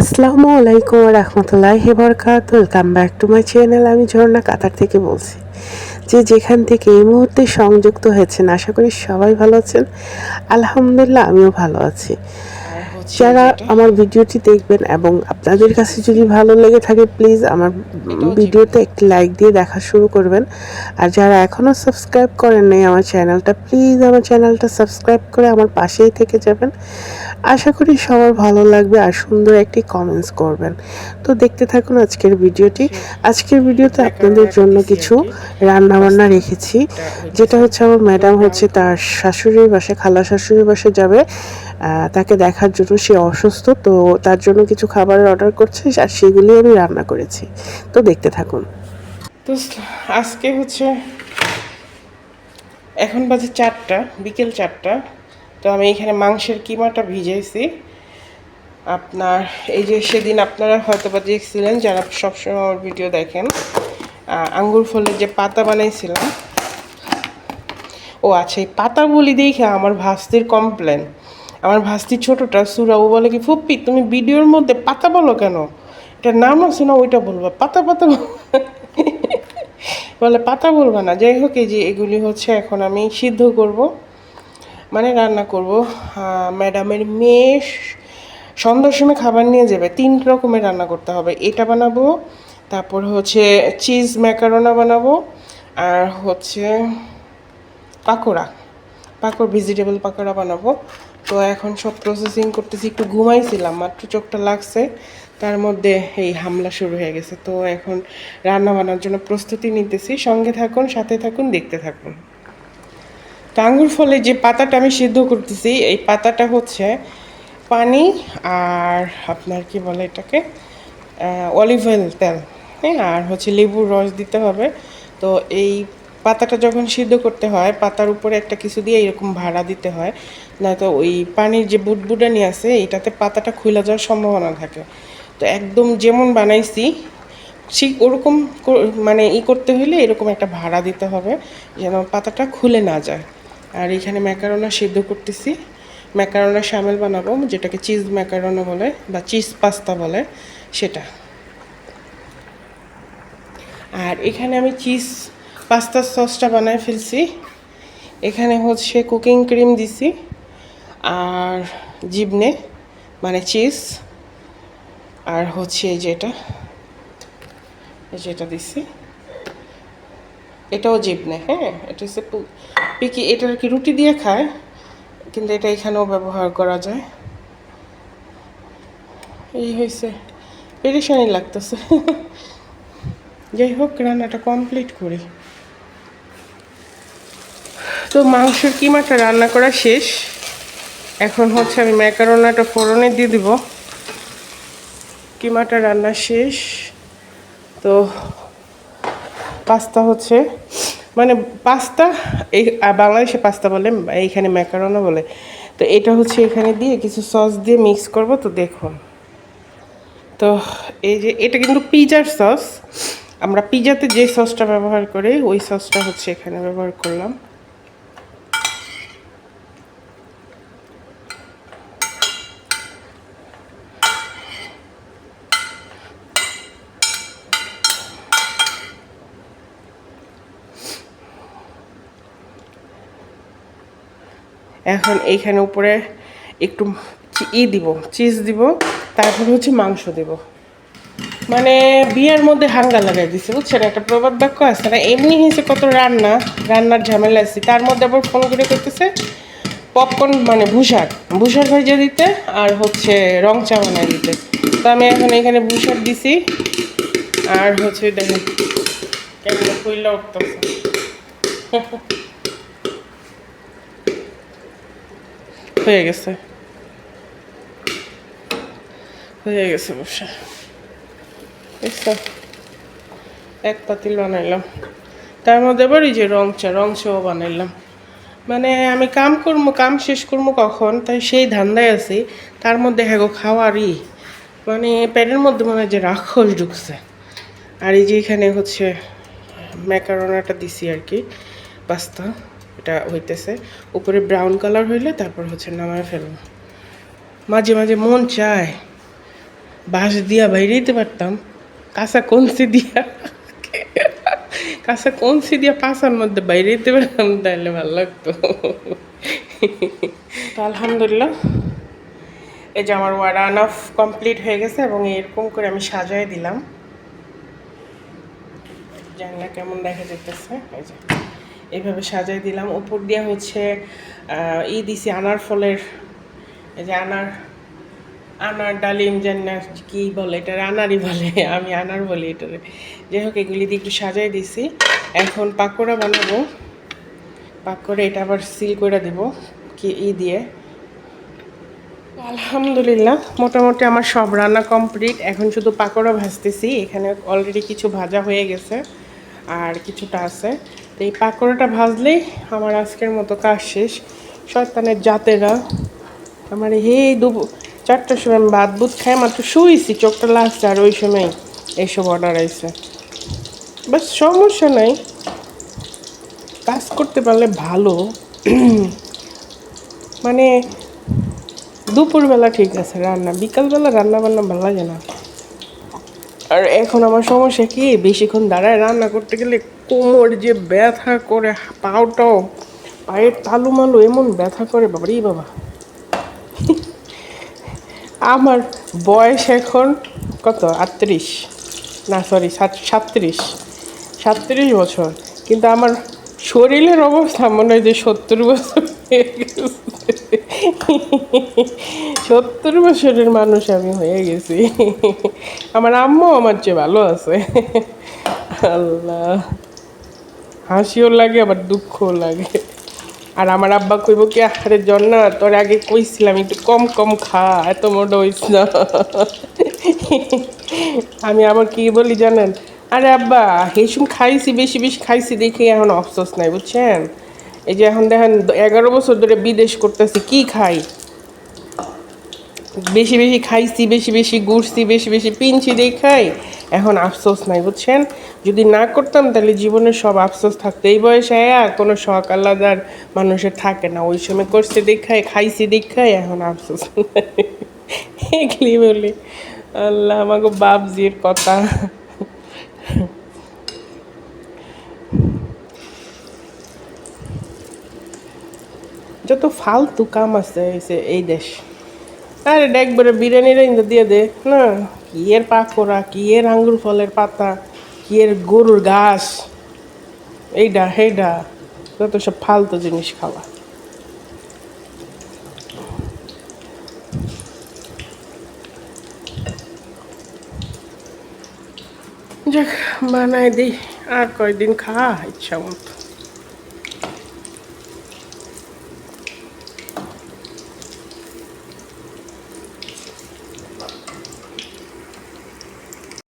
আসসালামু আলাইকুম রহমতুল্লাহ বরকাত। Welcome back to my channel আমি ঝর্ণা, কাতার থেকে বলছি যে যেখান থেকে এই মুহূর্তে সংযুক্ত হয়েছেন, আশা করি সবাই ভালো আছেন। আলহামদুলিল্লাহ, আমিও ভালো আছি। যারা আমার ভিডিওটি দেখবেন এবং আপনাদের কাছে যদি ভালো লেগে থাকে প্লিজ আমার ভিডিওতে একটি লাইক দিয়ে দেখা শুরু করবেন। আর যারা এখনও সাবস্ক্রাইব করেন নাই আমার চ্যানেলটা প্লিজ আমার চ্যানেলটা সাবস্ক্রাইব করে আমার পাশেই থেকে যাবেন। আশা করি সবার ভালো লাগবে আর সুন্দর একটি কমেন্টস করবেন। তো দেখতে থাকুন আজকের ভিডিওটি। আজকের ভিডিওতে আপনাদের জন্য কিছু রান্না বান্না রেখেছি। যেটা হচ্ছে আমার ম্যাডাম হচ্ছে তার শাশুড়ির বাসে খালা শাশুড়ির বাসে যাবে। তাকে দেখার জন্য সে অসুস্থ, তো তার জন্য কিছু খাবারের অর্ডার করছে আর সেগুলি আমি রান্না করেছি। তো দেখতে থাকুন। তো আজকে হচ্ছে এখন বাজে চারটা, বিকেল চারটা। তো আমি এখানে মাংসের কিমাটা ভিজাইছি। আপনার, এই যে সেদিন আপনারা হয়তো বা দেখছিলেন, যারা সবসময় আমার ভিডিও দেখেন আঙ্গুর ফলের যে পাতা বানাইছিলাম। ও আচ্ছা এই পাতা বলি দেখে আমার ভাস্তির কমপ্লেন আমার ভাস্তি ছোটটা সুরা ও বলে কি, ফুপ্পি, তুমি ভিডিওর মধ্যে পাতা বলো কেন? এটার নাম আছে না, ওইটা বলবা। পাতা পাতা বলে পাতা বলবা না। যাই হোক, এই যে এগুলি হচ্ছে, এখন আমি সিদ্ধ করব। মানে রান্না করব। ম্যাডামের মেয়ে সন্ধ্যার সময় খাবার নিয়ে যাবে। তিন রকমের রান্না করতে হবে। এটা বানাবো, তারপর হচ্ছে চিজ ম্যাকারোনা বানাবো, আর হচ্ছে পাকোড়া। পাকোড় ভেজিটেবল পাকোড়া বানাবো। তো এখন সব প্রসেসিং করতেছি, একটু ঘুমাইছিলাম, মাত্র চোখটা লাগছে। তার মধ্যে এই হামলা শুরু হয়ে গেছে। তো এখন রান্না বান্নার জন্য প্রস্তুতি নিতেছি। সঙ্গে থাকুন, সাথে থাকুন, দেখতে থাকুন। তো আঙ্গুর ফলে যে পাতাটা আমি সিদ্ধ করতেছি, এই পাতাটা হচ্ছে পানি আর আপনার কি বলে এটাকে? অলিভ অয়েল তেল হ্যাঁ? আর হচ্ছে লেবুর রস দিতে হবে। তো এই পাতাটা যখন সিদ্ধ করতে হয়, পাতার উপরে একটা কিছু দিয়ে এরকম ভাড়া দিতে হয়। নয়তো ওই পানির যে বুটবুটানি আছে, এটাতে পাতাটা খুলে যাওয়ার সম্ভাবনা থাকে। তো একদম যেমন বানাইছি, ঠিক ওরকম মানে ই করতে হলে এরকম একটা ভাড়া দিতে হবে, যেন পাতাটা খুলে না যায়। আর এখানে ম্যাকারোনা সিদ্ধ করতেছি। ম্যাকারোনা শামেল বানাবো, যেটাকে চিজ ম্যাকারোনা বলে, বা চিজ পাস্তা বলে, সেটা। আর এখানে আমি চিজ পাস্তার সসটা বানায় ফেলছি। এখানে হচ্ছে কুকিং ক্রিম দিছি, আর জিবনে মানে চিজ, আর হচ্ছে এই যেটা যেটা দিছি। এটাও জিবনে হ্যাঁ এটা হচ্ছে পিকি এটা আর কি রুটি দিয়ে খায়? কিন্তু এটা এখানেও ব্যবহার করা যায়। এই হয়েছে পেরেশানি লাগতেছে। যাই হোক, রান্নাটা কমপ্লিট করি। তো মাংসের কিমাটা রান্না করা শেষ। এখন হচ্ছে আমি ম্যাকারোনাটা ফোড়নে দিয়ে দিব। কিমাটা রান্না শেষ। তো পাস্তা হচ্ছে মানে পাস্তা, এই বাংলাদেশে পাস্তা বলে, এইখানে ম্যাকারোনা বলে। তো এটা হচ্ছে এখানে দিয়ে কিছু সস দিয়ে মিক্স করব, তো দেখুন। তো এই যে, এটা কিন্তু পিজার সস। আমরা পিজাতে যে সসটা ব্যবহার করি, ওই সসটা হচ্ছে এখানে ব্যবহার করলাম। এখন এইখানে উপরে একটু ই দিব, চিজ দিব, তারপর হচ্ছে মাংস দিব। মানে বিয়ের মধ্যে হাঙ্গা লাগাই দিছে, বুঝছেন? একটা প্রবাদ বাক্য আছে না? এমনি হয়েছে কত রান্না, রান্নার ঝামেলা আছে। তার মধ্যে আবার ফোন করে করতেছে পপকর্ন মানে ভুষার। ভুষার ভেজে দিতে আর হচ্ছে রং চা বানাই দিতে। তো আমি এখন এখানে ভুষার দিছি, আর হচ্ছে দেখেন, কেমন কইলা উঠতেছে। হয়ে গেছে। হয়ে গেছে বসে। এক পাতিল বানাইলাম। তার মধ্যে আবার এই যে রং চা, রং চাও বানাইলাম। মানে আমি কাম করব কাম শেষ করব কখন? তাই সেই ধান্দায় আছি। তার মধ্যে হ্যাগো খাওয়ারই। মানে প্যানের মধ্যে মনে হয় যে রাক্ষস ঢুকছে। আর এই যে এখানে হচ্ছে ম্যাকারোনাটা দিছি আর কি, পাস্তা। এটা হইতেছে। উপরে ব্রাউন কালার হইলে তারপর হচ্ছে নামায় ফেলব। মাঝে মাঝে মন চায়, বাঁশ দিয়া বাইরে দিতে পারতাম, কাঁচা কঞ্চি দিয়া। কাঁচা কঞ্চি দিয়া পাশার মধ্যে বাইরে দিতে পারতাম তাহলে ভালো লাগতো। তো আলহামদুলিল্লাহ, এই যে আমার ওয়ারান অফ কমপ্লিট হয়ে গেছে এবং এরকম করে আমি সাজায় দিলাম। জানলা কেমন দেখা যেতেছে এই যে। এইভাবে সাজাই দিলাম। উপর দিয়ে হচ্ছে ই দিছি আনার ফলের যে আনার আনার ডালিম জানি না কি বলে এটা আনারই বলে, আমি আনার বলি এটারে। যাই হোক, এগুলি দিয়ে একটু সাজাই দিছি। এখন পাকোড়া বানাবো। পাকোড়া এটা আবার সিল করে দেবো, কি ই দিয়ে। আলহামদুলিল্লাহ, মোটামুটি আমার সব রান্না কমপ্লিট। এখন শুধু পাকোড়া ভাজতেছি। এখানে অলরেডি কিছু ভাজা হয়ে গেছে, আর কিছুটা আছে। তো এই পাকোড়াটা ভাজলেই আমার আজকের মতো কাজ শেষ। শয়তানের জাতেরা। আমার হে দু চারটার সময় আমি ভাত বুত খাই, মাত্র শুয়েছি, চোখটা লাগছে আর ওই সময় এইসব অর্ডার আইসে বাস সমস্যা নাই। কাজ করতে পারলে ভালো। মানে দুপুরবেলা ঠিক আছে রান্না, বিকালবেলা রান্না বান্না ভালো লাগে না। আর এখন আমার সমস্যা কি? বেশিক্ষণ দাঁড়ায় রান্না করতে গেলে কোমর যে ব্যথা করে, পাওটাও, পায়ের তালু মালু এমন ব্যথা করে বাবা রে বাবা। আমার বয়স এখন কত? আটত্রিশ। না সরি সাতত্রিশ। সাতত্রিশ বছর। কিন্তু আমার শরীরের অবস্থা মনে হয় যে সত্তর বছর সত্তর বছরের মানুষ আমি হয়ে গেছি। আমার আম্মু আমার চেয়ে ভালো আছে। আল্লাহ। হাসিও লাগে, আবার দুঃখও লাগে। আর আমার আব্বা কইব কি, আরে জন্না, তোর আগে কইছিলাম, একটু কম কম খা, এত মোটা হইস না। আমি আবার কি বলি জানেন? আরে আব্বা হেসুম খাইছি, বেশি বেশি খাইছি, দেখে এখন অফসোস নাই, বুঝছেন? এই যে এখন দেখেন, এগারো বছর ধরে বিদেশ করতেছি, কি খাই? বেশি বেশি খাইছি, বেশি বেশি ঘুরছি, বেশি বেশি পিনছি দেখাই। এখন আফসোস নাই, বুঝছেন? যদি না করতাম, তাহলে জীবনের সব আফসোস থাকতো এই বয়সে আর কোনো শখ আলাদার মানুষের থাকে না। ওই সময় করছে দেখাই, খাইছি দেখাই, এখন আফসোস এগুলি বলি। আল্লাহ আমাকে বাপজির কথা। যত ফালতু কাম আছে এই দেশ। আরে একবারে বিরিয়ানির ইন্দা দিয়ে দে, না? কি এর পাকোড়া, কি এর আঙ্গুর ফলের পাতা, কি এর গরুর ঘাস? এইটা হেইটা যত সব ফালতু জিনিস খাওয়া। যাক বানাই দিই, আর কয়দিন খা ইচ্ছা মতো।